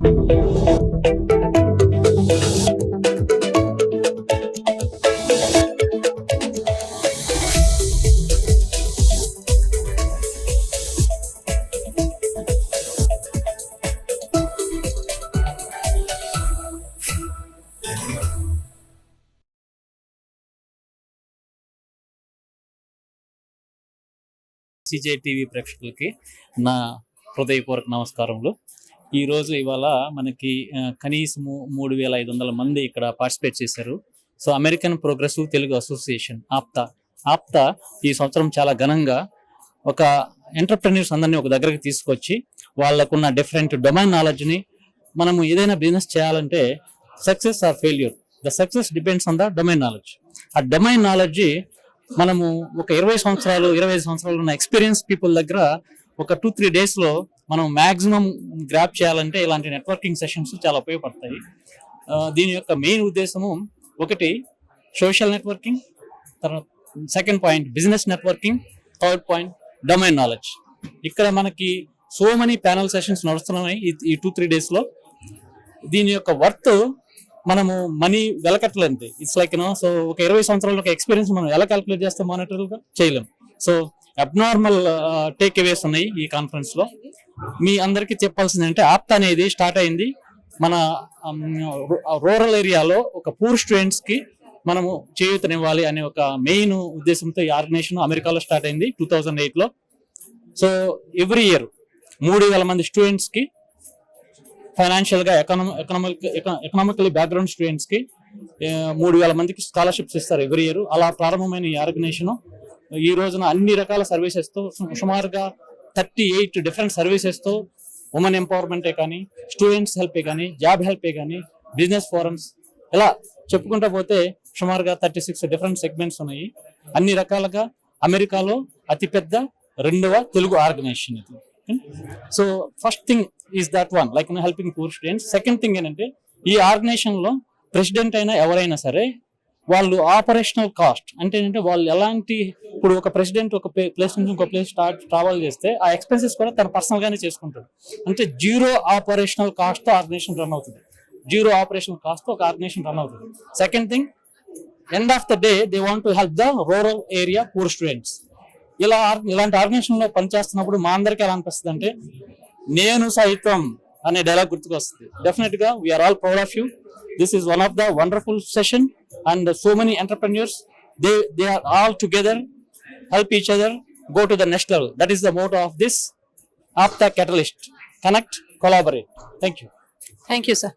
CJ TV ప్రేక్షకులకి నా హృదయపూర్వక నమస్కారములు. ఈరోజు ఇవాళ మనకి కనీసము మూడు వేల ఐదు వందల మంది ఇక్కడ పార్టిసిపేట్ చేశారు. So American progressive Telugu association APTA. APTA ఈ సంవత్సరం చాలా ఘనంగా ఒక ఎంటర్ప్రెన్యూర్స్ అందరినీ ఒక దగ్గరికి తీసుకొచ్చి వాళ్ళకున్న డిఫరెంట్ డొమైన్ నాలెడ్జ్ని మనము ఏదైనా బిజినెస్ చేయాలంటే success or failure. The success depends on the domain knowledge. ఆ డొమైన్ నాలెడ్జ్ మనము ఒక ఇరవై సంవత్సరాలు ఇరవై ఐదు సంవత్సరాలు ఉన్న ఎక్స్పీరియన్స్ పీపుల్ దగ్గర ఒక టూ త్రీ డేస్లో మనం మ్యాక్సిమం గ్రాప్ చేయాలంటే ఇలాంటి నెట్వర్కింగ్ సెషన్స్ చాలా ఉపయోగపడతాయి. దీని యొక్క మెయిన్ ఉద్దేశము ఒకటి సోషల్ నెట్వర్కింగ్ తర్వాత second point business networking third point domain knowledge ఇక్కడ మనకి సో మెనీ ప్యానల్ సెషన్స్ నడుస్తున్నాయి ఈ- టూ త్రీ డేస్లో దీని యొక్క వర్త్ మనము మనీ వెలకట్టలేదు ఇట్స్ లైక్ నో సో ఒక ఇరవై సంవత్సరాల ఒక ఎక్స్పీరియన్స్ మనం ఎలా క్యాలిక్యులేట్ చేస్తాం మానిటర్గా చేయలేము చేయలేం. సో అబ్నార్మల్ టేక్ అవేస్ ఉన్నాయి ఈ కాన్ఫరెన్స్లో మీ అందరికీ చెప్పాల్సింది అంటే ఆప్త అనేది స్టార్ట్ అయింది. మన రూరల్ ఏరియాలో ఒక పూర్ స్టూడెంట్స్కి మనము చేయూతనివ్వాలి అనే ఒక మెయిన్ ఉద్దేశంతో ఈ ఆర్గనైజేషన్ అమెరికాలో స్టార్ట్ అయింది టూ థౌజండ్ ఎయిట్లో సో ఎవ్రీ ఇయర్ మూడు వేల మంది స్టూడెంట్స్కి ఫైనాన్షియల్గా ఎకనామిక్ ఎకనామికలీ బ్యాక్గ్రౌండ్ స్టూడెంట్స్కి మూడు వేల మందికి స్కాలర్షిప్స్ ఇస్తారు ఎవ్రీ ఇయర్. అలా ప్రారంభమైన ఈ ఆర్గనైజేషన్ ఈ రోజున అన్ని రకాల సర్వీసెస్తో సు- సుమారుగా థర్టీ ఎయిట్ డిఫరెంట్ సర్వీసెస్తో ఉమెన్ ఎంపవర్మెంటే కానీ స్టూడెంట్స్ హెల్పే కానీ జాబ్ హెల్పే కానీ బిజినెస్ ఫోరమ్స్ ఇలా చెప్పుకుంటా పోతే సుమారుగా థర్టీ సిక్స్ డిఫరెంట్ సెగ్మెంట్స్ ఉన్నాయి. అన్ని రకాలుగా అమెరికాలో అతిపెద్ద రెండవ తెలుగు ఆర్గనైజేషన్ ఇది. So first thing is that one like helping poor students second thing ఏంటంటే ఈ ఆర్గనైజేషన్లో ప్రెసిడెంట్ అయినా ఎవరైనా సరే వాళ్ళు ఆపరేషనల్ కాస్ట్ అంటే ఏంటంటే వాళ్ళు ఎలాంటి ఇప్పుడు ఒక ప్రెసిడెంట్ ఒక ప్లేస్ నుంచి ఇంకో ప్లేస్ ట్రావెల్ చేస్తే ఆ ఎక్స్పెన్సెస్ కూడా తన పర్సనల్ గానే చేసుకుంటాడు. అంటే జీరో ఆపరేషనల్ కాస్ట్తో ఆర్గనైజేషన్ రన్ అవుతుంది. జీరో ఆపరేషనల్ కాస్ట్తో ఒక ఆర్గనైజేషన్ రన్ అవుతుంది. Second thing end of the day they want to help the rural area poor students ఇలా ఆర్- ఇలాంటి ఆర్గనైజేషన్లో పనిచేస్తున్నప్పుడు మా అందరికీ ఎలా అనిపిస్తుంది అంటే నేను సైతం అనే డైలాగ్ గుర్తుకొస్తుంది. డెఫినెట్గా we are all proud of you this is one of the wonderful session and so many entrepreneurs. They, they are all together, help each other, go to the next level. That is the motto of this APTA Catalyst. Connect, collaborate. Thank you. Thank you, sir.